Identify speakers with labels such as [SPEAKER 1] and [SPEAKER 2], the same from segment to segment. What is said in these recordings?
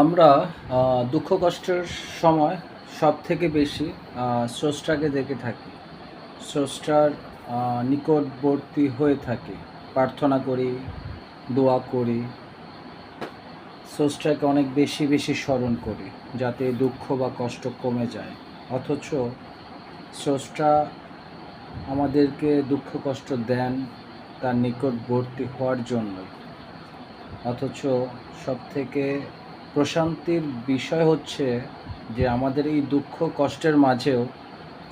[SPEAKER 1] আমরা দুঃখ কষ্টের সময় সব থেকে বেশি স্রষ্টাকে দেখে থাকি। স্রষ্টার নিকটবর্তী হয়ে থাকি। প্রার্থনা করি, দোয়া করি, স্রষ্টাকে অনেক বেশি বেশি স্মরণ করি, যাতে দুঃখ বা কষ্ট কমে যায়। অথচ স্রষ্টা আমাদেরকে দুঃখ কষ্ট দেন তার নিকটবর্তী হওয়ার জন্য অথচ সব থেকে প্রশান্তির বিষয় হচ্ছে যে আমাদের এই দুঃখ কষ্টের মাঝেও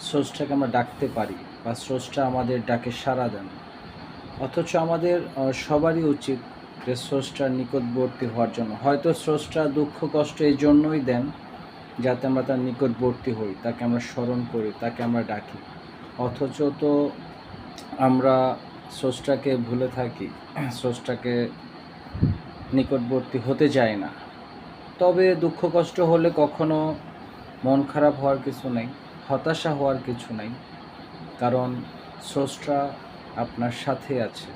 [SPEAKER 1] স্রষ্টাকে আমরা ডাকতে পারি বা স্রষ্টা আমাদের ডাকে সাড়া দেন। অথচ আমাদের সবারই উচিত যে স্রষ্টার নিকটবর্তী হওয়ার জন্য। হয়তো স্রষ্টা দুঃখ, কষ্ট এই জন্যই দেন যাতে আমরা তার নিকটবর্তী হই, তাকে আমরা স্মরণ করি, তাকে আমরা ডাকি। অথচ তো আমরা স্রষ্টাকে ভুলে থাকি, স্রষ্টাকে নিকটবর্তী হতে চায় না। তবে দুঃখ কষ্ট হলে কখনো মন খারাপ হওয়ার কিছু নেই, হতাশা হওয়ার কিছু নেই, কারণ স্রষ্টা আপনার সাথে আছে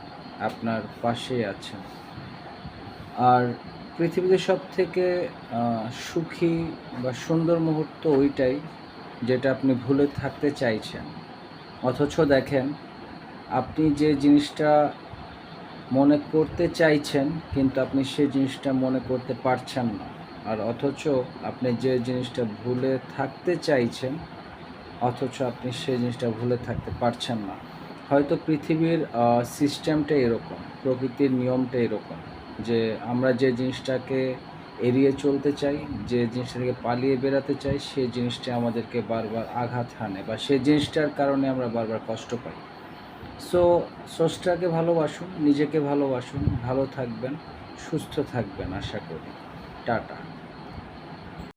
[SPEAKER 1] আপনার পাশে আছে আর পৃথিবীতে সব থেকে সুখী বা সুন্দর মুহূর্ত ওইটাই যেটা আপনি ভুলে থাকতে চাইছেন। অথচ দেখেন, আপনি যে জিনিসটা মনে করতে চাইছেন, কিন্তু আপনি সেই জিনিসটা মনে করতে পারছেন না। আর অথচ আপনি যে জিনিসটা ভুলে থাকতে চাইছেন, অথচ আপনি সেই জিনিসটা ভুলে থাকতে পারছেন না। হয়তো পৃথিবীর সিস্টেমটা এরকম, প্রকৃতির নিয়মটা এরকম যে আমরা যে জিনিসটাকে এড়িয়ে চলতে চাই, যে জিনিসটা থেকে পালিয়ে বেড়াতে চাই সেই জিনিসটা আমাদেরকে বারবার আঘাত হানে বা সেই জিনিসটার কারণে আমরা বারবার কষ্ট পাই। সো, স্রষ্টাকে ভালোবাসুন, নিজেকে ভালোবাসুন, ভালো থাকবেন, সুস্থ থাকবেন আশা করি। টাটা।